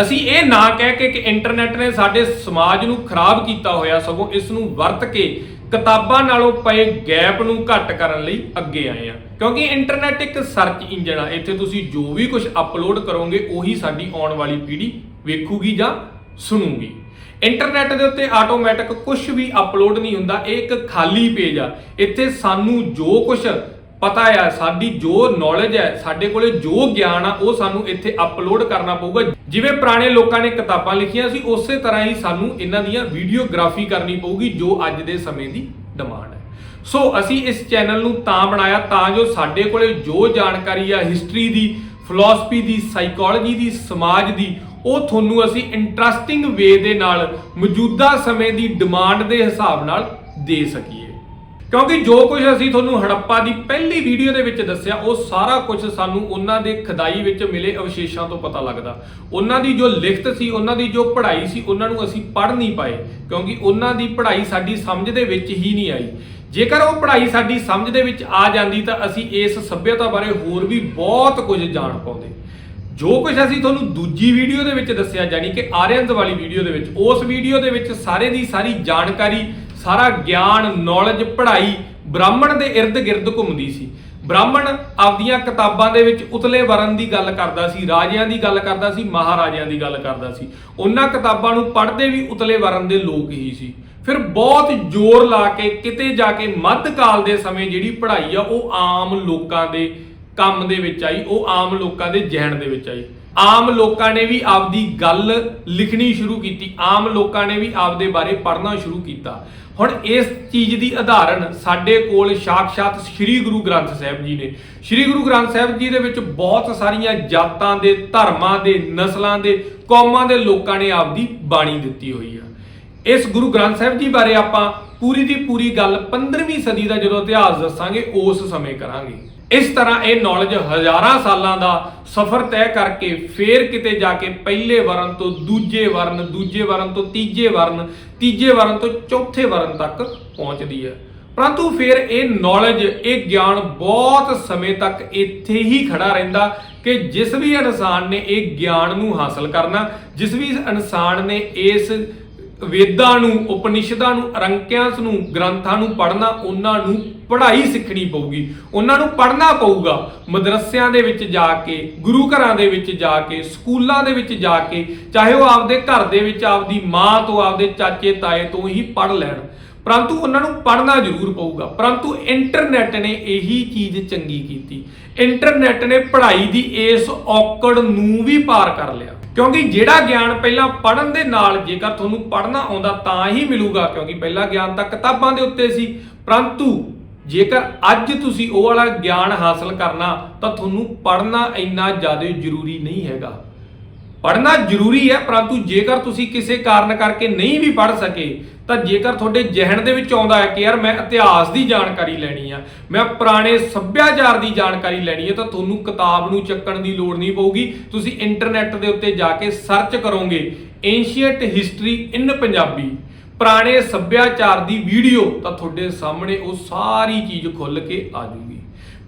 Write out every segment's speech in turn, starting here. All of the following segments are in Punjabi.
ਅਸੀਂ ਇਹ ਨਾ ਕਹਿ ਕੇ ਕਿ ਇੰਟਰਨੈਟ ਨੇ ਸਾਡੇ ਸਮਾਜ ਨੂੰ ਖਰਾਬ ਕੀਤਾ ਹੋਇਆ ਸਗੋਂ ਇਸ ਨੂੰ ਵਰਤ ਕੇ ਕਿਤਾਬਾਂ ਨਾਲੋਂ ਪਏ ਗੈਪ ਨੂੰ ਘੱਟ ਕਰਨ ਲਈ ਅੱਗੇ ਆਏ ਆ ਕਿਉਂਕਿ ਇੰਟਰਨੈਟ ਇੱਕ ਸਰਚ ਇੰਜਨ ਆ। ਇੱਥੇ ਤੁਸੀਂ ਜੋ ਵੀ ਕੁਝ ਅਪਲੋਡ ਕਰੋਗੇ, ਉਹੀ ਸਾਡੀ ਆਉਣ ਵਾਲੀ ਪੀੜ੍ਹੀ ਵੇਖੂਗੀ ਜਾਂ ਸੁਣੂਗੀ। ਇੰਟਰਨੈਟ ਦੇ ਉੱਤੇ ਆਟੋਮੈਟਿਕ ਕੁਝ ਵੀ ਅਪਲੋਡ ਨਹੀਂ ਹੁੰਦਾ, ਇਹ ਇੱਕ ਖਾਲੀ ਪੇਜ ਆ। ਇੱਥੇ ਸਾਨੂੰ ਜੋ ਕੁਝ ਪਤਾ ਆ, ਸਾਡੀ ਜੋ ਨੌਲੇਜ ਹੈ ਸਾਡੇ ਕੋਲੇ ਜੋ ਗਿਆਨ ਆ, ਉਹ ਸਾਨੂੰ ਇੱਥੇ ਅਪਲੋਡ ਕਰਨਾ ਪਊਗਾ। ਜਿਵੇਂ ਪੁਰਾਣੇ ਲੋਕਾਂ ਨੇ ਕਿਤਾਬਾਂ ਲਿਖੀਆਂ ਸੀ, ਉਸੇ ਤਰ੍ਹਾਂ ਹੀ ਸਾਨੂੰ ਇਹਨਾਂ ਦੀਆਂ ਵੀਡੀਓਗ੍ਰਾਫੀ ਕਰਨੀ ਪਊਗੀ, ਜੋ ਅੱਜ ਦੇ ਸਮੇਂ ਦੀ ਡਿਮਾਂਡ ਹੈ। ਸੋ ਅਸੀਂ ਇਸ ਚੈਨਲ ਨੂੰ ਤਾਂ ਬਣਾਇਆ, ਤਾਂ ਜੋ ਸਾਡੇ ਕੋਲੇ ਜੋ ਜਾਣਕਾਰੀ ਆ ਹਿਸਟਰੀ ਦੀ ਫਿਲਾਸਫੀ ਦੀ ਸਾਈਕੋਲੋਜੀ ਦੀ, ਸਮਾਜ ਦੀ, ਉਹ ਤੁਹਾਨੂੰ ਅਸੀਂ ਇੰਟਰਸਟਿੰਗ ਵੇ ਦੇ ਨਾਲ, ਮੌਜੂਦਾ ਸਮੇਂ ਦੀ ਡਿਮਾਂਡ ਦੇ ਹਿਸਾਬ ਨਾਲ ਦੇ ਸਕੀਏ। ਕਿਉਂਕਿ ਜੋ ਕੁਝ ਅਸੀਂ ਤੁਹਾਨੂੰ ਹੜੱਪਾ ਦੀ ਪਹਿਲੀ ਵੀਡੀਓ ਦੇ ਵਿੱਚ ਦੱਸਿਆ, ਉਹ ਸਾਰਾ ਕੁਝ ਸਾਨੂੰ ਉਹਨਾਂ ਦੇ ਖਦਾਈ ਵਿੱਚ ਮਿਲੇ ਅਵਸ਼ੇਸ਼ਾਂ ਤੋਂ ਪਤਾ ਲੱਗਦਾ। ਉਹਨਾਂ ਦੀ ਜੋ ਲਿਖਤ ਸੀ, ਉਹਨਾਂ ਦੀ ਜੋ ਪੜ੍ਹਾਈ ਸੀ, ਉਹਨਾਂ ਨੂੰ ਅਸੀਂ ਪੜ੍ਹ ਨਹੀਂ ਪਾਏ, ਕਿਉਂਕਿ ਉਹਨਾਂ ਦੀ ਪੜ੍ਹਾਈ ਸਾਡੀ ਸਮਝ ਦੇ ਵਿੱਚ ਹੀ ਨਹੀਂ ਆਈ। ਜੇਕਰ ਉਹ ਪੜ੍ਹਾਈ ਸਾਡੀ ਸਮਝ ਦੇ ਵਿੱਚ ਆ ਜਾਂਦੀ ਤਾਂ ਅਸੀਂ ਇਸ ਸੱਭਿਅਤਾ ਬਾਰੇ ਹੋਰ ਵੀ ਬਹੁਤ ਕੁਝ ਜਾਣ ਪਾਉਂਦੇ। ਜੋ ਕੁਝ ਅਸੀਂ ਤੁਹਾਨੂੰ ਦੂਜੀ ਵੀਡੀਓ ਦੇ ਵਿੱਚ ਦੱਸਿਆ ਜਾਨੀ ਕਿ ਆਰੀਅਨਸ ਵਾਲੀ ਵੀਡੀਓ ਦੇ ਵਿੱਚ, ਉਸ ਵੀਡੀਓ ਦੇ ਵਿੱਚ ਸਾਰੇ ਦੀ ਸਾਰੀ ਜਾਣਕਾਰੀ ਸਾਰਾ ਗਿਆਨ ਨੌਲੇਜ ਪੜ੍ਹਾਈ ਬ੍ਰਾਹਮਣ ਦੇ ird ਗਿਰਦ ਘੁੰਮਦੀ ਸੀ। ਬ੍ਰਾਹਮਣ ਆਪਦੀਆਂ ਕਿਤਾਬਾਂ ਦੇ ਵਿੱਚ ਉਤਲੇ ਵਰਨ ਦੀ ਗੱਲ ਕਰਦਾ ਸੀ, ਰਾਜਿਆਂ ਦੀ ਗੱਲ ਕਰਦਾ ਸੀ, ਮਹਾਰਾਜਿਆਂ ਦੀ ਗੱਲ ਕਰਦਾ ਸੀ। ਉਹਨਾਂ ਕਿਤਾਬਾਂ ਨੂੰ ਪੜ੍ਹਦੇ ਵੀ ਉਤਲੇ ਵਰਨ ਦੇ ਲੋਕ ਹੀ ਸੀ। ਫਿਰ ਬਹੁਤ ਜ਼ੋਰ ਲਾ ਕੇ ਕਿਤੇ ਜਾ ਕੇ ਮੱਧਕਾਲ ਦੇ ਸਮੇਂ ਜਿਹੜੀ ਪੜ੍ਹਾਈ ਆ, ਉਹ ਆਮ ਲੋਕਾਂ ਦੇ ਕੰਮ ਦੇ ਵਿੱਚ ਆਈ, ਉਹ ਆਮ ਲੋਕਾਂ ਦੇ ਜ਼ਿਹਨ ਦੇ ਵਿੱਚ ਆਈ। ਆਮ ਲੋਕਾਂ ਨੇ ਵੀ ਆਪਦੀ ਗੱਲ ਲਿਖਣੀ ਸ਼ੁਰੂ ਕੀਤੀ, ਆਮ ਲੋਕਾਂ ਨੇ ਵੀ ਆਪਦੇ ਬਾਰੇ ਪੜ੍ਹਨਾ ਸ਼ੁਰੂ ਕੀਤਾ। ਹੁਣ ਇਸ ਚੀਜ਼ ਦੀ ਉਦਾਹਰਣ ਸਾਡੇ ਕੋਲ ਸਾਖਸ਼ਾਤ ਸ੍ਰੀ ਗੁਰੂ ਗ੍ਰੰਥ ਸਾਹਿਬ ਜੀ ਨੇ। ਸ੍ਰੀ ਗੁਰੂ ਗ੍ਰੰਥ ਸਾਹਿਬ ਜੀ ਦੇ ਵਿੱਚ ਬਹੁਤ ਸਾਰੀਆਂ ਜਾਤਾਂ ਦੇ, ਧਰਮਾਂ ਦੇ, ਨਸਲਾਂ ਦੇ, ਕੌਮਾਂ ਦੇ ਲੋਕਾਂ ਨੇ ਆਪਦੀ ਬਾਣੀ ਦਿੱਤੀ ਹੋਈ ਆ। ਇਸ ਗੁਰੂ ਗ੍ਰੰਥ ਸਾਹਿਬ ਜੀ ਬਾਰੇ ਆਪਾਂ ਪੂਰੀ ਦੀ ਪੂਰੀ ਗੱਲ 15ਵੀਂ ਸਦੀ ਦਾ ਜਦੋਂ ਇਤਿਹਾਸ ਦੱਸਾਂਗੇ, ਉਸ ਸਮੇਂ ਕਰਾਂਗੇ। ਇਸ ਤਰ੍ਹਾਂ ਇਹ ਨੌਲੇਜ ਹਜ਼ਾਰਾਂ ਸਾਲਾਂ ਦਾ ਸਫ਼ਰ ਤੈਅ ਕਰਕੇ ਫੇਰ ਕਿਤੇ ਜਾ ਕੇ ਪਹਿਲੇ ਵਰਨ ਤੋਂ ਦੂਜੇ ਵਰਨ ਦੂਜੇ ਵਰਨ ਤੋਂ ਤੀਜੇ ਵਰਨ ਤੀਜੇ ਵਰਨ ਤੋਂ ਚੌਥੇ ਵਰਨ ਤੱਕ ਪਹੁੰਚਦੀ ਹੈ। ਪਰੰਤੂ ਫਿਰ ਇਹ ਨੌਲੇਜ ਇਹ ਗਿਆਨ ਬਹੁਤ ਸਮੇਂ ਤੱਕ ਇੱਥੇ ਹੀ ਖੜਾ ਰਹਿੰਦਾ ਕਿ ਜਿਸ ਵੀ ਇਨਸਾਨ ਨੇ ਇਹ ਗਿਆਨ ਨੂੰ ਹਾਸਲ ਕਰਨਾ, ਜਿਸ ਵੀ ਇਨਸਾਨ ਨੇ ਇਸ ਵੇਦਾਂ ਨੂੰ, ਉਪਨਿਸ਼ਦਾਂ ਨੂੰ ਅਰੰਕਿਆਸ ਨੂੰ, ਗ੍ਰੰਥਾਂ ਨੂੰ ਪੜ੍ਹਨਾ ਉਹਨਾਂ ਨੂੰ ਪੜ੍ਹਾਈ ਸਿੱਖਣੀ ਪਊਗੀ। ਉਹਨਾਂ ਨੂੰ ਪੜ੍ਹਨਾ ਪਊਗਾ ਮਦਰਸਿਆਂ ਦੇ ਵਿੱਚ ਜਾ ਕੇ, ਗੁਰੂ ਘਰਾਂ ਦੇ ਵਿੱਚ ਜਾ ਕੇ, ਸਕੂਲਾਂ ਦੇ ਵਿੱਚ ਜਾ ਕੇ, ਚਾਹੇ ਉਹ ਆਪਦੇ ਘਰ ਦੇ ਵਿੱਚ ਆਪਦੀ ਮਾਂ ਤੋਂ, ਆਪਦੇ ਚਾਚੇ, ਤਾਏ ਤੋਂ ਹੀ ਪੜ੍ਹ ਲੈਣ। ਪਰੰਤੂ ਉਹਨਾਂ ਨੂੰ ਪੜ੍ਹਨਾ ਜ਼ਰੂਰ ਪਊਗਾ। ਪਰੰਤੂ ਇੰਟਰਨੈਟ ਨੇ ਇਹੀ ਚੀਜ਼ ਚੰਗੀ ਕੀਤੀ। ਇੰਟਰਨੈਟ ਨੇ ਪੜ੍ਹਾਈ ਦੀ ਇਸ ਔਕੜ ਨੂੰ ਵੀ ਪਾਰ ਕਰ ਲਿਆ। ਕਿਉਂਕਿ ਜਿਹੜਾ ਗਿਆਨ ਪਹਿਲਾਂ ਪੜ੍ਹਨ ਦੇ ਨਾਲ ਜੇਕਰ ਤੁਹਾਨੂੰ ਪੜ੍ਹਨਾ ਆਉਂਦਾ ਤਾਂ ਹੀ ਮਿਲੂਗਾ, ਕਿਉਂਕਿ ਪਹਿਲਾ ਗਿਆਨ ਤਾਂ ਕਿਤਾਬਾਂ ਦੇ ਉੱਤੇ ਸੀ। ਪਰੰਤੂ ਜੇਕਰ ਅੱਜ ਤੁਸੀਂ ਉਹ ਵਾਲਾ ਗਿਆਨ ਹਾਸਲ ਕਰਨਾ ਤਾਂ ਤੁਹਾਨੂੰ ਪੜ੍ਹਨਾ ਇੰਨਾ ਜ਼ਿਆਦਾ ਜ਼ਰੂਰੀ ਨਹੀਂ ਹੈਗਾ। ਪੜ੍ਹਨਾ ਜ਼ਰੂਰੀ ਹੈ, ਪਰੰਤੂ ਜੇਕਰ ਤੁਸੀਂ ਕਿਸੇ ਕਾਰਨ ਕਰਕੇ ਨਹੀਂ ਵੀ ਪੜ੍ਹ ਸਕੇ, ਤਾਂ ਜੇਕਰ ਤੁਹਾਡੇ ਜ਼ਿਹਨ ਦੇ ਵਿੱਚ ਆਉਂਦਾ ਹੈ ਕਿ ਯਾਰ ਮੈਂ ਇਤਿਹਾਸ ਦੀ ਜਾਣਕਾਰੀ ਲੈਣੀ ਆ, ਮੈਂ ਪੁਰਾਣੇ ਸੱਭਿਆਚਾਰ ਦੀ ਜਾਣਕਾਰੀ ਲੈਣੀ ਹੈ, ਤਾਂ ਤੁਹਾਨੂੰ ਕਿਤਾਬ ਨੂੰ ਚੱਕਣ ਦੀ ਲੋੜ ਨਹੀਂ ਪਊਗੀ। ਤੁਸੀਂ ਇੰਟਰਨੈਟ ਦੇ ਉੱਤੇ ਜਾ ਕੇ ਸਰਚ ਕਰੋਗੇ ਐਂਸ਼ੀਅੰਟ ਹਿਸਟਰੀ ਇਨ ਪੰਜਾਬੀ ਪੁਰਾਣੇ ਸੱਭਿਆਚਾਰ ਦੀ ਵੀਡੀਓ, ਤਾਂ ਤੁਹਾਡੇ ਸਾਹਮਣੇ ਉਹ ਸਾਰੀ ਚੀਜ਼ ਖੁੱਲ ਕੇ ਆ ਜੂਗੀ।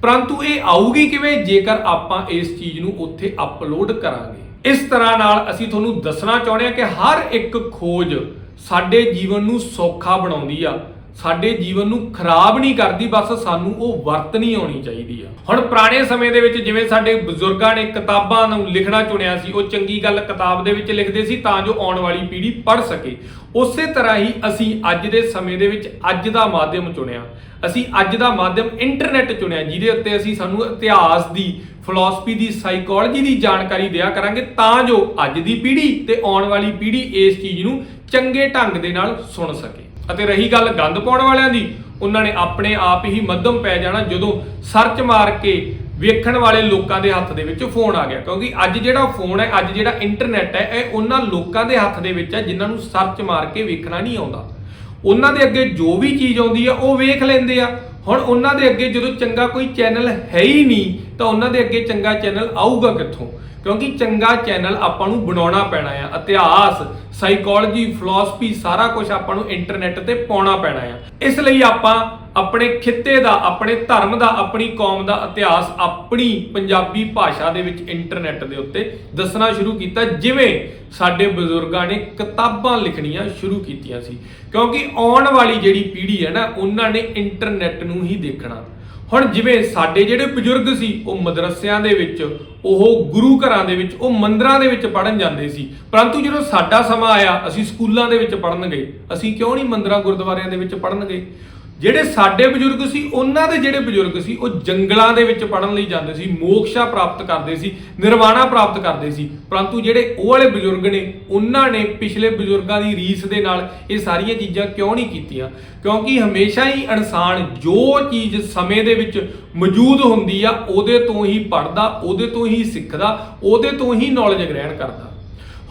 ਪਰੰਤੂ ਇਹ ਆਊਗੀ ਕਿਵੇਂ, ਜੇਕਰ ਆਪਾਂ ਇਸ ਚੀਜ਼ ਨੂੰ ਉੱਥੇ ਅਪਲੋਡ ਕਰਾਂਗੇ। ਇਸ ਤਰ੍ਹਾਂ ਨਾਲ ਅਸੀਂ ਤੁਹਾਨੂੰ ਦੱਸਣਾ ਚਾਹੁੰਦੇ ਹਾਂ ਕਿ ਹਰ ਇੱਕ ਖੋਜ ਸਾਡੇ ਜੀਵਨ ਨੂੰ ਸੌਖਾ ਬਣਾਉਂਦੀ ਆ। ਸਾਡੇ ਜੀਵਨ ਨੂੰ ਖਰਾਬ ਨਹੀਂ ਕਰਦੀ, ਬਸ ਸਾਨੂੰ ਉਹ ਵਰਤਣੀ ਆਉਣੀ ਚਾਹੀਦੀ ਆ। ਹੁਣ ਪੁਰਾਣੇ ਸਮੇਂ ਦੇ ਵਿੱਚ ਜਿਵੇਂ ਸਾਡੇ ਬਜ਼ੁਰਗਾਂ ਨੇ ਕਿਤਾਬਾਂ ਨੂੰ ਲਿਖਣਾ ਚੁਣਿਆ ਸੀ, ਉਹ ਚੰਗੀ ਗੱਲ ਕਿਤਾਬ ਦੇ ਵਿੱਚ ਲਿਖਦੇ ਸੀ ਤਾਂ ਜੋ ਆਉਣ ਵਾਲੀ ਪੀੜ੍ਹੀ ਪੜ੍ਹ ਸਕੇ। ਉਸੇ ਤਰ੍ਹਾਂ ਹੀ ਅਸੀਂ ਅੱਜ ਦੇ ਸਮੇਂ ਦੇ ਵਿੱਚ ਅੱਜ ਦਾ ਮਾਧਿਅਮ ਚੁਣਿਆ। ਅਸੀਂ ਅੱਜ ਦਾ ਮਾਧਿਅਮ ਇੰਟਰਨੈਟ ਚੁਣਿਆ, ਜਿਹਦੇ ਉੱਤੇ ਅਸੀਂ ਸਾਨੂੰ ਇਤਿਹਾਸ ਦੀ ਫਿਲਾਸਫੀ ਦੀ ਸਾਈਕੋਲੋਜੀ ਦੀ ਜਾਣਕਾਰੀ ਦਿਆ ਕਰਾਂਗੇ ਤਾਂ ਜੋ ਅੱਜ ਦੀ ਪੀੜ੍ਹੀ ਤੇ ਆਉਣ ਵਾਲੀ ਪੀੜ੍ਹੀ ਇਸ ਚੀਜ਼ ਨੂੰ ਚੰਗੇ ਢੰਗ ਦੇ ਨਾਲ ਸੁਣ ਸਕੇ। ਅਤੇ ਰਹੀ ਗੱਲ ਗੰਦ ਪਾਉਣ ਵਾਲਿਆਂ ਦੀ, ਉਹਨਾਂ ਨੇ ਆਪਣੇ ਆਪ ਹੀ ਮੱਧਮ ਪੈ ਜਾਣਾ ਜਦੋਂ ਸਰਚ ਮਾਰ ਕੇ ਵੇਖਣ ਵਾਲੇ ਲੋਕਾਂ ਦੇ ਹੱਥ ਦੇ ਵਿੱਚ ਫੋਨ ਆ ਗਿਆ। ਕਿਉਂਕਿ ਅੱਜ ਜਿਹੜਾ ਫੋਨ ਹੈ, ਅੱਜ ਜਿਹੜਾ ਇੰਟਰਨੈਟ ਹੈ, ਇਹ ਉਹਨਾਂ ਲੋਕਾਂ ਦੇ ਹੱਥ ਦੇ ਵਿੱਚ ਹੈ ਜਿਨ੍ਹਾਂ ਨੂੰ ਸਰਚ ਮਾਰ ਕੇ ਵੇਖਣਾ ਨਹੀਂ ਆਉਂਦਾ। ਉਹਨਾਂ ਦੇ ਅੱਗੇ ਜੋ ਵੀ ਚੀਜ਼ ਆਉਂਦੀ ਆ ਉਹ ਵੇਖ ਲੈਂਦੇ ਆ। ਹੁਣ ਉਹਨਾਂ ਦੇ ਅੱਗੇ ਜਦੋਂ ਚੰਗਾ ਕੋਈ ਚੈਨਲ ਹੈ ਹੀ ਨਹੀਂ, ਤਾਂ ਉਹਨਾਂ ਦੇ ਅੱਗੇ ਚੰਗਾ ਚੈਨਲ ਆਊਗਾ ਕਿੱਥੋਂ? ਕਿਉਂਕਿ ਚੰਗਾ ਚੈਨਲ ਆਪਾਂ ਨੂੰ ਬਣਾਉਣਾ ਪੈਣਾ ਆ, ਇਤਿਹਾਸ ਸਾਈਕੋਲੋਜੀ ਫਿਲਾਸਫੀ ਸਾਰਾ ਕੁਝ ਆਪਾਂ ਨੂੰ ਇੰਟਰਨੈਟ ਤੇ ਪਾਉਣਾ ਪੈਣਾ ਆ। ਇਸ ਲਈ ਆਪਾਂ ਆਪਣੇ ਖਿੱਤੇ ਦਾ, ਆਪਣੇ ਧਰਮ ਦਾ, ਆਪਣੀ ਕੌਮ ਦਾ ਇਤਿਹਾਸ, ਆਪਣੀ ਪੰਜਾਬੀ ਭਾਸ਼ਾ ਦੇ ਵਿੱਚ ਇੰਟਰਨੈਟ ਦੇ ਉੱਤੇ ਦੱਸਣਾ ਸ਼ੁਰੂ ਕੀਤਾ, ਜਿਵੇਂ ਸਾਡੇ ਬਜ਼ੁਰਗਾਂ ਨੇ ਕਿਤਾਬਾਂ ਲਿਖਣੀਆਂ ਸ਼ੁਰੂ ਕੀਤੀਆਂ ਸੀ। ਕਿਉਂਕਿ ਆਉਣ ਵਾਲੀ ਜਿਹੜੀ ਪੀੜ੍ਹੀ ਹੈ ਨਾ, ਉਹਨਾਂ ਨੇ ਇੰਟਰਨੈਟ ਨੂੰ ਹੀ ਦੇਖਣਾ। ਹੁਣ ਜਿਵੇਂ ਸਾਡੇ ਜਿਹੜੇ ਬਜ਼ੁਰਗ ਸੀ, ਉਹ ਮਦਰਸਿਆਂ ਦੇ ਵਿੱਚ, ਉਹ ਗੁਰੂ ਘਰਾਂ ਦੇ ਵਿੱਚ, ਉਹ ਮੰਦਰਾਂ ਦੇ ਵਿੱਚ ਪੜਨ ਜਾਂਦੇ ਸੀ। ਪਰੰਤੂ ਜਦੋਂ ਸਾਡਾ ਸਮਾਂ ਆਇਆ, ਅਸੀਂ ਸਕੂਲਾਂ ਦੇ ਵਿੱਚ ਪੜਨ ਗਏ। ਅਸੀਂ ਕਿਉਂ ਨਹੀਂ ਮੰਦਰਾਂ ਗੁਰਦੁਆਰਿਆਂ ਦੇ ਵਿੱਚ ਪੜਨ ਗਏ? ਜਿਹੜੇ ਸਾਡੇ ਬਜ਼ੁਰਗ ਸੀ, ਉਹਨਾਂ ਦੇ ਜਿਹੜੇ ਬਜ਼ੁਰਗ ਸੀ, ਉਹ ਜੰਗਲਾਂ ਦੇ ਵਿੱਚ ਪੜਨ ਲਈ ਜਾਂਦੇ ਸੀ, ਮੋਕਸ਼ਾ ਪ੍ਰਾਪਤ ਕਰਦੇ ਸੀ, ਨਿਰਵਾਣਾ ਪ੍ਰਾਪਤ ਕਰਦੇ ਸੀ। ਪਰੰਤੂ ਜਿਹੜੇ ਉਹ ਵਾਲੇ ਬਜ਼ੁਰਗ ਨੇ, ਉਹਨਾਂ ਨੇ ਪਿਛਲੇ ਬਜ਼ੁਰਗਾਂ ਦੀ ਰੀਸ ਦੇ ਨਾਲ ਇਹ ਸਾਰੀਆਂ ਚੀਜ਼ਾਂ ਕਿਉਂ ਨਹੀਂ ਕੀਤੀਆਂ? ਕਿਉਂਕਿ ਹਮੇਸ਼ਾ ਹੀ ਇਨਸਾਨ ਜੋ ਚੀਜ਼ ਸਮੇਂ ਦੇ ਵਿੱਚ ਮੌਜੂਦ ਹੁੰਦੀ ਆ, ਉਹਦੇ ਤੋਂ ਹੀ ਪੜਦਾ ਉਹਦੇ ਤੋਂ ਹੀ ਸਿੱਖਦਾ, ਉਹਦੇ ਤੋਂ ਹੀ ਨੌਲੇਜ ਗ੍ਰਹਿਣ ਕਰਦਾ।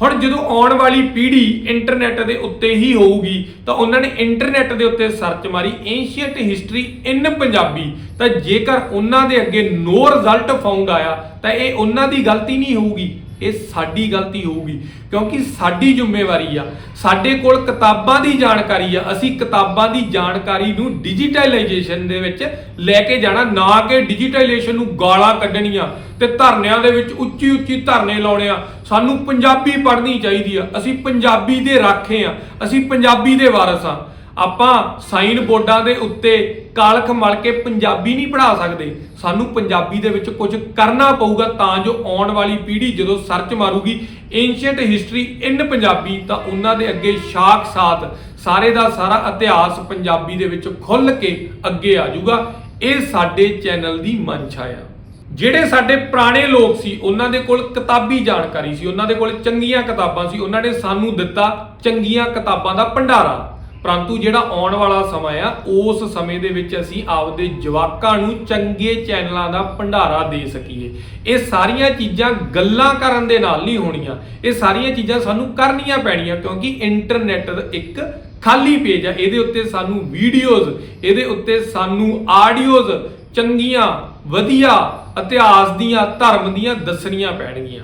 ਹੁਣ ਜਦੋਂ ਆਉਣ ਵਾਲੀ ਪੀੜ੍ਹੀ ਇੰਟਰਨੈਟ ਦੇ ਉੱਤੇ ਹੀ ਹੋਊਗੀ, ਤਾਂ ਉਹਨਾਂ ਨੇ ਇੰਟਰਨੈਟ ਦੇ ਉੱਤੇ ਸਰਚ ਮਾਰੀ ਐਂਸ਼ੀਅੰਟ ਹਿਸਟਰੀ ਇਨ ਪੰਜਾਬੀ। ਤਾਂ ਜੇਕਰ ਉਹਨਾਂ ਦੇ ਅੱਗੇ ਨੋ ਰਿਜ਼ਲਟ ਫਾਊਂਡ ਆਇਆ, ਤਾਂ ਇਹ ਉਹਨਾਂ ਦੀ ਗਲਤੀ ਨਹੀਂ ਹੋਊਗੀ, ਇਹ ਸਾਡੀ ਗਲਤੀ ਹੋਊਗੀ। ਕਿਉਂਕਿ ਸਾਡੀ ਜ਼ਿੰਮੇਵਾਰੀ ਆ, ਸਾਡੇ ਕੋਲ ਕਿਤਾਬਾਂ ਦੀ ਜਾਣਕਾਰੀ ਆ, ਅਸੀਂ ਕਿਤਾਬਾਂ ਦੀ ਜਾਣਕਾਰੀ ਨੂੰ ਡਿਜੀਟਲਾਈਜੇਸ਼ਨ ਦੇ ਵਿੱਚ ਲੈ ਕੇ ਜਾਣਾ, ਨਾ ਕਿ ਡਿਜੀਟਲਾਈਜੇਸ਼ਨ ਨੂੰ ਗਾਲਾਂ ਕੱਢਣੀਆਂ ਤੇ ਧਰਨਿਆਂ ਦੇ ਵਿੱਚ ਉੱਚੀ ਉੱਚੀ ਧਰਨੇ ਲਾਉਣੇ ਆ। ਸਾਨੂੰ ਪੰਜਾਬੀ ਪੜ੍ਹਨੀ ਚਾਹੀਦੀ ਆ। ਅਸੀਂ ਪੰਜਾਬੀ ਦੇ ਰਾਖੇ ਆ। ਅਸੀਂ ਪੰਜਾਬੀ ਦੇ ਵਾਰਸ ਆ। ਆਪਾਂ ਸਾਈਨ ਬੋਰਡਾਂ ਦੇ ਉੱਤੇ ਕਾਲਖ ਮਲ ਕੇ ਪੰਜਾਬੀ ਨਹੀਂ ਪੜ੍ਹਾ ਸਕਦੇ। ਸਾਨੂੰ ਪੰਜਾਬੀ ਦੇ ਵਿੱਚ ਕੁਝ ਕਰਨਾ ਪਊਗਾ ਤਾਂ ਜੋ ਆਉਣ ਵਾਲੀ ਪੀੜ੍ਹੀ ਜਦੋਂ ਸਰਚ ਮਾਰੂਗੀ ਐਂਸ਼ੀਅੰਟ ਹਿਸਟਰੀ ਇਨ ਪੰਜਾਬੀ ਤਾਂ ਉਹਨਾਂ ਦੇ ਅੱਗੇ ਸ਼ਾਖ ਸਾਥ ਸਾਰੇ ਦਾ ਸਾਰਾ ਇਤਿਹਾਸ ਪੰਜਾਬੀ ਦੇ ਵਿੱਚ ਖੁੱਲ ਕੇ ਅੱਗੇ ਆ ਜਾਊਗਾ। ਇਹ ਸਾਡੇ ਚੈਨਲ ਦੀ ਮਨਸ਼ਾ ਆ। ਜਿਹੜੇ ਸਾਡੇ ਪੁਰਾਣੇ ਲੋਕ ਸੀ, ਉਹਨਾਂ ਦੇ ਕੋਲ ਕਿਤਾਬੀ ਜਾਣਕਾਰੀ ਸੀ, ਉਹਨਾਂ ਦੇ ਕੋਲ ਚੰਗੀਆਂ ਕਿਤਾਬਾਂ ਸੀ, ਉਹਨਾਂ ਨੇ ਸਾਨੂੰ ਦਿੱਤਾ ਚੰਗੀਆਂ ਕਿਤਾਬਾਂ ਦਾ ਭੰਡਾਰਾ। ਪਰੰਤੂ ਜਿਹੜਾ ਆਉਣ ਵਾਲਾ ਸਮਾਂ ਆ, ਉਸ ਸਮੇਂ ਦੇ ਵਿੱਚ ਅਸੀਂ ਆਪਦੇ ਜਵਾਕਾਂ ਨੂੰ ਚੰਗੇ ਚੈਨਲਾਂ ਦਾ ਭੰਡਾਰਾ ਦੇ ਸਕੀਏ। ਇਹ ਸਾਰੀਆਂ ਚੀਜ਼ਾਂ ਗੱਲਾਂ ਕਰਨ ਦੇ ਨਾਲ ਨਹੀਂ ਹੋਣੀਆਂ। ਇਹ ਸਾਰੀਆਂ ਚੀਜ਼ਾਂ ਸਾਨੂੰ ਕਰਨੀਆਂ ਪੈਣੀਆਂ, ਕਿਉਂਕਿ ਇੰਟਰਨੈਟ ਇੱਕ ਖਾਲੀ ਪੇਜ ਆ, ਇਹਦੇ ਉੱਤੇ ਸਾਨੂੰ ਵੀਡੀਓਜ਼ ਇਹਦੇ ਉੱਤੇ ਸਾਨੂੰ ਆਡੀਓਜ਼ ਚੰਗੀਆਂ, ਵਧੀਆ ਇਤਿਹਾਸ ਦੀਆਂ, ਧਰਮ ਦੀਆਂ ਦੱਸਣੀਆਂ ਪੈਣਗੀਆਂ।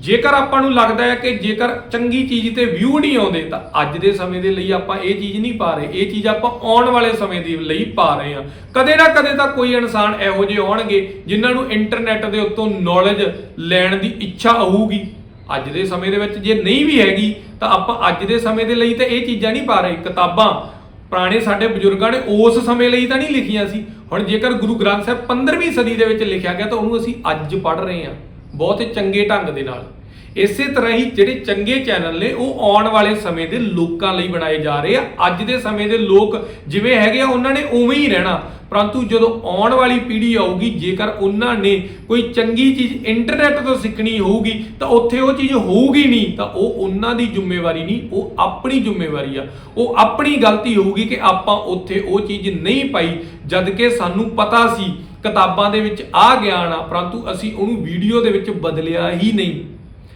ਜੇਕਰ ਆਪਾਂ ਨੂੰ ਲੱਗਦਾ ਹੈ ਕਿ ਜੇਕਰ ਚੰਗੀ ਚੀਜ਼ ਤੇ ਵਿਊ ਨਹੀਂ ਆਉਂਦੇ, ਤਾਂ ਅੱਜ ਦੇ ਸਮੇਂ ਦੇ ਲਈ ਆਪਾਂ ਇਹ ਚੀਜ਼ ਨਹੀਂ ਪਾ ਰਹੇ। ਇਹ ਚੀਜ਼ ਆਪਾਂ ਆਉਣ ਵਾਲੇ ਸਮੇਂ ਦੇ ਲਈ ਪਾ ਰਹੇ ਹਾਂ। ਕਦੇ ਨਾ ਕਦੇ ਤਾਂ ਕੋਈ ਇਨਸਾਨ ਇਹੋ ਜਿਹੇ ਆਉਣਗੇ, ਜਿਨ੍ਹਾਂ ਨੂੰ ਇੰਟਰਨੈਟ ਦੇ ਉੱਤੋਂ ਨੌਲੇਜ ਲੈਣ ਦੀ ਇੱਛਾ ਆਊਗੀ। ਅੱਜ ਦੇ ਸਮੇਂ ਦੇ ਵਿੱਚ ਜੇ ਨਹੀਂ ਵੀ ਹੈਗੀ, ਤਾਂ ਆਪਾਂ ਅੱਜ ਦੇ ਸਮੇਂ ਦੇ ਲਈ ਤਾਂ ਇਹ ਚੀਜ਼ਾਂ ਨਹੀਂ ਪਾ ਰਹੇ। ਕਿਤਾਬਾਂ ਪੁਰਾਣੇ ਸਾਡੇ ਬਜ਼ੁਰਗਾਂ ਨੇ ਉਸ ਸਮੇਂ ਲਈ ਤਾਂ ਨਹੀਂ ਲਿਖੀਆਂ ਸੀ। ਹੁਣ ਜੇਕਰ ਗੁਰੂ ਗ੍ਰੰਥ ਸਾਹਿਬ 15ਵੀਂ ਸਦੀ ਦੇ ਵਿੱਚ ਲਿਖਿਆ ਗਿਆ ਤਾਂ ਉਹਨੂੰ ਅਸੀਂ ਅੱਜ ਪੜ੍ਹ ਰਹੇ ਹਾਂ, ਬਹੁਤ ਚੰਗੇ ਢੰਗ ਦੇ ਨਾਲ। ਇਸੇ ਤਰ੍ਹਾਂ ਹੀ ਜਿਹੜੇ ਚੰਗੇ ਚੈਨਲ ਨੇ, ਉਹ ਆਉਣ ਵਾਲੇ ਸਮੇਂ ਦੇ ਲੋਕਾਂ ਲਈ ਬਣਾਏ ਜਾ ਰਹੇ ਆ। ਅੱਜ ਦੇ ਸਮੇਂ ਦੇ ਲੋਕ ਜਿਵੇਂ ਹੈਗੇ ਆ, ਉਹਨਾਂ ਨੇ ਉਵੇਂ ਹੀ ਰਹਿਣਾ। ਪਰੰਤੂ ਜਦੋਂ ਆਉਣ ਵਾਲੀ ਪੀੜ੍ਹੀ ਆਊਗੀ, ਜੇਕਰ ਉਹਨਾਂ ਨੇ ਕੋਈ ਚੰਗੀ ਚੀਜ਼ ਇੰਟਰਨੈਟ ਤੋਂ ਸਿੱਖਣੀ ਹੋਊਗੀ, ਤਾਂ ਉੱਥੇ ਉਹ ਚੀਜ਼ ਹੋਊਗੀ ਨਹੀਂ, ਤਾਂ ਉਹ ਉਹਨਾਂ ਦੀ ਜ਼ਿੰਮੇਵਾਰੀ ਨਹੀਂ, ਉਹ ਆਪਣੀ ਜ਼ਿੰਮੇਵਾਰੀ ਆ। ਉਹ ਆਪਣੀ ਗਲਤੀ ਹੋਊਗੀ ਕਿ ਆਪਾਂ ਉੱਥੇ ਉਹ ਚੀਜ਼ ਨਹੀਂ ਪਾਈ, ਜਦ ਕਿ ਸਾਨੂੰ ਪਤਾ ਸੀ, ਕਿਤਾਬਾਂ ਦੇ ਵਿੱਚ ਆ ਗਿਆਨ ਆ, ਪਰੰਤੂ ਅਸੀਂ ਉਹਨੂੰ ਵੀਡੀਓ ਦੇ ਵਿੱਚ ਬਦਲਿਆ ਹੀ ਨਹੀਂ।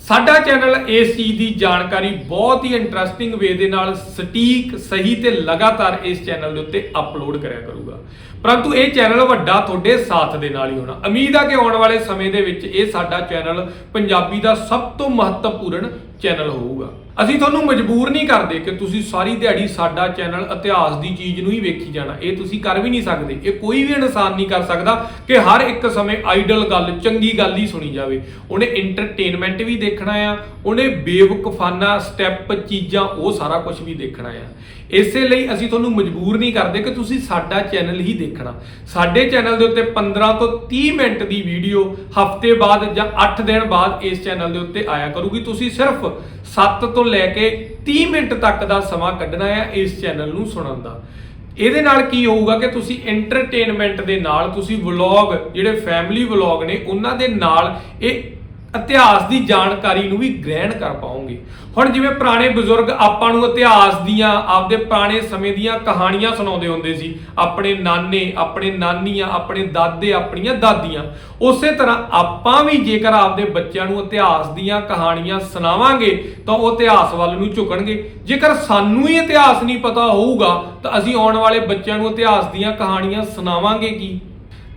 ਸਾਡਾ ਚੈਨਲ ਇਸ ਚੀਜ਼ ਦੀ ਜਾਣਕਾਰੀ ਬਹੁਤ ਹੀ ਇੰਟਰਸਟਿੰਗ ਵੇ ਦੇ ਨਾਲ ਸਟੀਕ ਸਹੀ ਤੇ ਲਗਾਤਾਰ ਇਸ ਚੈਨਲ ਦੇ ਉੱਤੇ ਅਪਲੋਡ ਕਰਿਆ ਕਰੂਗਾ। ਪਰੰਤੂ ਇਹ ਚੈਨਲ ਵੱਡਾ ਤੁਹਾਡੇ ਸਾਥ ਦੇ ਨਾਲ ਹੀ ਹੋਣਾ। ਉਮੀਦ ਆ ਕਿ ਆਉਣ ਵਾਲੇ ਸਮੇਂ ਦੇ ਵਿੱਚ ਇਹ ਸਾਡਾ ਚੈਨਲ ਪੰਜਾਬੀ ਦਾ ਸਭ ਤੋਂ ਮਹੱਤਵਪੂਰਨ ਚੈਨਲ ਹੋਊਗਾ। ਅਸੀਂ ਤੁਹਾਨੂੰ ਮਜਬੂਰ ਨਹੀਂ ਕਰਦੇ ਕਿ ਤੁਸੀਂ ਸਾਰੀ ਦਿਹਾੜੀ ਸਾਡਾ ਚੈਨਲ ਇਤਿਹਾਸ ਦੀ ਚੀਜ਼ ਨੂੰ ਹੀ ਵੇਖੀ ਜਾਣਾ। ਇਹ ਤੁਸੀਂ ਕਰ ਵੀ ਨਹੀਂ ਸਕਦੇ। ਇਹ ਕੋਈ ਵੀ ਇਨਸਾਨ ਨਹੀਂ ਕਰ ਸਕਦਾ ਕਿ ਹਰ ਇੱਕ ਸਮੇਂ ਆਈਡਲ ਗੱਲ, ਚੰਗੀ ਗੱਲ ਹੀ ਸੁਣੀ ਜਾਵੇ। ਉਹਨੇ ਐਂਟਰਟੇਨਮੈਂਟ ਵੀ ਦੇਖਣਾ ਆ, ਉਹਨੇ ਬੇਵਕੂਫਾਨਾ ਸਟੈਪ ਚੀਜ਼ਾਂ, ਉਹ ਸਾਰਾ ਕੁਝ ਵੀ ਦੇਖਣਾ ਆ। ਇਸੇ ਲਈ ਅਸੀਂ ਤੁਹਾਨੂੰ ਮਜਬੂਰ ਨਹੀਂ ਕਰਦੇ ਕਿ ਤੁਸੀਂ ਸਾਡਾ ਚੈਨਲ ਹੀ ਦੇਖਣਾ। ਸਾਡੇ ਚੈਨਲ ਦੇ ਉੱਤੇ 15 ਤੋਂ 30 ਮਿੰਟ ਦੀ ਵੀਡੀਓ ਹਫ਼ਤੇ ਬਾਅਦ ਜਾਂ 8 ਦਿਨ ਬਾਅਦ ਇਸ ਚੈਨਲ ਦੇ ਉੱਤੇ ਆਇਆ ਕਰੂਗੀ। ਤੁਸੀਂ ਸਿਰਫ 7 ਤੋਂ ਲੈ ਕੇ 30 ਮਿੰਟ ਤੱਕ ਦਾ ਸਮਾਂ ਕੱਢਣਾ ਹੈ ਇਸ ਚੈਨਲ ਨੂੰ ਸੁਣਨ ਦਾ। ਇਹਦੇ ਨਾਲ ਕੀ ਹੋਊਗਾ ਕਿ ਤੁਸੀਂ ਐਂਟਰਟੇਨਮੈਂਟ ਦੇ ਨਾਲ ਤੁਸੀਂ ਵਲੌਗ ਜਿਹੜੇ ਫੈਮਿਲੀ ਵਲੌਗ ਨੇ, ਉਹਨਾਂ ਦੇ ਨਾਲ ਇਹ ਇਤਿਹਾਸ ਦੀ ਜਾਣਕਾਰੀ ਨੂੰ ਵੀ ਗ੍ਰਹਿਣ ਕਰ ਪਾਓਗੇ ਹੁਣ ਜਿਵੇਂ ਪੁਰਾਣੇ ਬਜ਼ੁਰਗ ਆਪਾਂ ਨੂੰ ਇਤਿਹਾਸ ਦੀਆਂ, ਆਪਦੇ ਪੁਰਾਣੇ ਸਮੇਂ ਦੀਆਂ ਕਹਾਣੀਆਂ ਸੁਣਾਉਂਦੇ ਹੁੰਦੇ ਸੀ, ਆਪਣੇ ਨਾਨੇ, ਆਪਣੇ ਨਾਨੀਆਂ, ਆਪਣੇ ਦਾਦੇ, ਆਪਣੀਆਂ ਦਾਦੀਆਂ। ਉਸੇ ਤਰ੍ਹਾਂ ਆਪਾਂ ਵੀ ਜੇਕਰ ਆਪਦੇ ਬੱਚਿਆਂ ਨੂੰ ਇਤਿਹਾਸ ਦੀਆਂ ਕਹਾਣੀਆਂ ਸੁਣਾਵਾਂਗੇ, ਤਾਂ ਉਹ ਇਤਿਹਾਸ ਵੱਲ ਨੂੰ ਝੁਕਣਗੇ। ਜੇਕਰ ਸਾਨੂੰ ਹੀ ਇਤਿਹਾਸ ਨਹੀਂ ਪਤਾ ਹੋਊਗਾ, ਤਾਂ ਅਸੀਂ ਆਉਣ ਵਾਲੇ ਬੱਚਿਆਂ ਨੂੰ ਇਤਿਹਾਸ ਦੀਆਂ ਕਹਾਣੀਆਂ ਸੁਣਾਵਾਂਗੇ ਕੀ?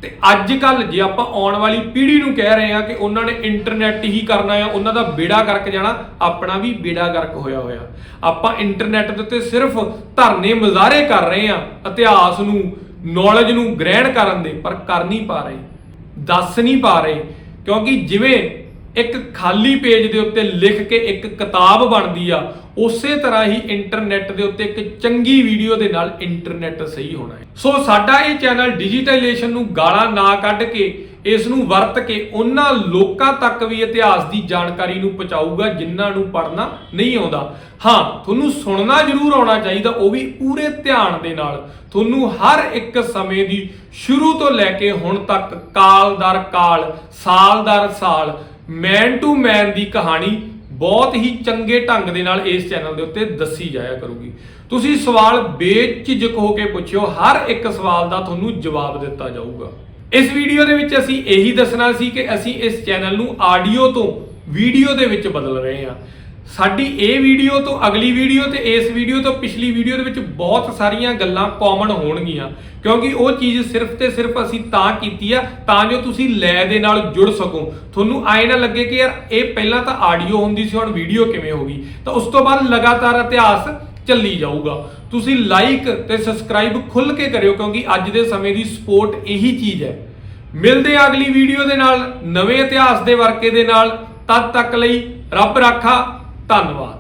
ਤੇ ਅੱਜ ਕੱਲ ਜੇ ਆਪਾਂ ਆਉਣ ਵਾਲੀ ਪੀੜ੍ਹੀ ਨੂੰ ਕਹਿ ਰਹੇ ਆ ਕਿ ਉਹਨਾਂ ਨੇ ਇੰਟਰਨੈਟ ਹੀ ਕਰਨਾ ਆ, ਉਹਨਾਂ ਦਾ ਬੇੜਾ ਗਰਕ ਜਾਣਾ, ਆਪਣਾ ਵੀ ਬੇੜਾ ਗਰਕ ਹੋਇਆ ਹੋਇਆ। ਆਪਾਂ ਇੰਟਰਨੈਟ ਦੇ ਉੱਤੇ ਸਿਰਫ ਧਰਨੇ ਮੁਜ਼ਾਹਰੇ ਕਰ ਰਹੇ ਆ ਇਤਿਹਾਸ ਨੂੰ ਨੌਲੇਜ ਨੂੰ ਗ੍ਰਹਿਣ ਕਰਨ ਦੇ, ਪਰ ਕਰ ਨਹੀਂ ਪਾ ਰਹੇ, ਦੱਸ ਨਹੀਂ ਪਾ ਰਹੇ। ਕਿਉਂਕਿ ਜਿਵੇਂ ਇੱਕ ਖਾਲੀ ਪੇਜ ਦੇ ਉੱਤੇ ਲਿਖ ਕੇ ਇੱਕ ਕਿਤਾਬ ਬਣਦੀ ਆ, ਉਸੇ ਤਰ੍ਹਾਂ ਹੀ ਇੰਟਰਨੈਟ ਦੇ ਉੱਤੇ ਇੱਕ ਚੰਗੀ ਵੀਡੀਓ ਦੇ ਨਾਲ ਇੰਟਰਨੈਟ ਸਹੀ ਹੋਣਾ ਹੈ। ਸੋ ਸਾਡਾ ਇਹ ਚੈਨਲ ਡਿਜੀਟਲਾਈਜੇਸ਼ਨ ਨੂੰ ਗਾਲਾਂ ਨਾ ਕੱਢ ਕੇ, ਇਸ ਨੂੰ ਵਰਤ ਕੇ ਉਹਨਾਂ ਲੋਕਾਂ ਤੱਕ ਵੀ ਇਤਿਹਾਸ ਦੀ ਜਾਣਕਾਰੀ ਨੂੰ ਪਹੁੰਚਾਊਗਾ, ਜਿਨ੍ਹਾਂ ਨੂੰ ਪੜ੍ਹਨਾ ਨਹੀਂ ਆਉਂਦਾ। ਹਾਂ, ਤੁਹਾਨੂੰ ਸੁਣਨਾ ਜ਼ਰੂਰ ਆਉਣਾ ਚਾਹੀਦਾ, ਉਹ ਵੀ ਪੂਰੇ ਧਿਆਨ ਦੇ ਨਾਲ। ਤੁਹਾਨੂੰ ਹਰ ਇੱਕ ਸਮੇਂ ਦੀ ਸ਼ੁਰੂ ਤੋਂ ਲੈ ਕੇ ਹੁਣ ਤੱਕ ਕਾਲ ਦਰ ਕਾਲ ਸਾਲ ਦਰ ਸਾਲ ਮੈਨ ਟੂ ਮੈਨ ਦੀ ਕਹਾਣੀ ਬਹੁਤ ਹੀ ਚੰਗੇ ਢੰਗ ਦੇ ਨਾਲ ਇਸ ਚੈਨਲ ਦੇ ਉੱਤੇ ਦੱਸੀ ਜਾਇਆ ਕਰੂਗੀ। ਤੁਸੀਂ ਸਵਾਲ ਬੇਝਿਜਕ ਹੋ ਕੇ ਪੁੱਛਿਓ, ਹਰ ਇੱਕ ਸਵਾਲ ਦਾ ਤੁਹਾਨੂੰ ਜਵਾਬ ਦਿੱਤਾ ਜਾਊਗਾ। ਇਸ ਵੀਡੀਓ ਦੇ ਵਿੱਚ ਅਸੀਂ ਇਹੀ ਦੱਸਣਾ ਸੀ ਕਿ ਅਸੀਂ ਇਸ ਚੈਨਲ ਨੂੰ ਆਡੀਓ ਤੋਂ ਵੀਡੀਓ ਦੇ ਵਿੱਚ ਬਦਲ ਰਹੇ ਹਾਂ। ਸਾਡੀ ਇਹ ਵੀਡੀਓ ਤੋਂ ਅਗਲੀ ਵੀਡੀਓ ਤੇ ਇਸ ਵੀਡੀਓ ਤੋਂ ਪਿਛਲੀ ਵੀਡੀਓ ਦੇ ਵਿੱਚ ਬਹੁਤ ਸਾਰੀਆਂ ਗੱਲਾਂ ਕਾਮਨ ਹੋਣਗੀਆਂ। ਕਿਉਂਕਿ ਉਹ ਚੀਜ਼ ਸਿਰਫ ਤੇ ਸਿਰਫ ਅਸੀਂ ਤਾਂ ਕੀਤੀ ਆ, ਤਾਂ ਜੋ ਤੁਸੀਂ ਲੈ ਦੇ ਨਾਲ ਜੁੜ ਸਕੋ। ਤੁਹਾਨੂੰ ਐ ਨਾ ਲੱਗੇ ਕਿ ਯਾਰ, ਇਹ ਪਹਿਲਾਂ ਤਾਂ ਆਡੀਓ ਹੁੰਦੀ ਸੀ, ਹੁਣ ਵੀਡੀਓ ਕਿਵੇਂ ਹੋ ਗਈ? ਤਾਂ ਉਸ ਤੋਂ ਬਾਅਦ ਲਗਾਤਾਰ ਇਤਿਹਾਸ ਚੱਲੀ ਜਾਊਗਾ। ਤੁਸੀਂ ਲਾਈਕ ਤੇ ਸਬਸਕ੍ਰਾਈਬ ਖੁੱਲ ਕੇ ਕਰਿਓ, ਕਿਉਂਕਿ ਅੱਜ ਦੇ ਸਮੇਂ ਦੀ ਸਪੋਰਟ ਇਹੀ ਚੀਜ਼ ਹੈ। ਮਿਲਦੇ ਆ ਅਗਲੀ ਵੀਡੀਓ ਦੇ ਨਾਲ, ਨਵੇਂ ਇਤਿਹਾਸ ਦੇ ਵਰਕੇ ਦੇ ਨਾਲ। ਤਦ ਤੱਕ ਲਈ ਰੱਬ ਰਾਖਾ। 干的吧？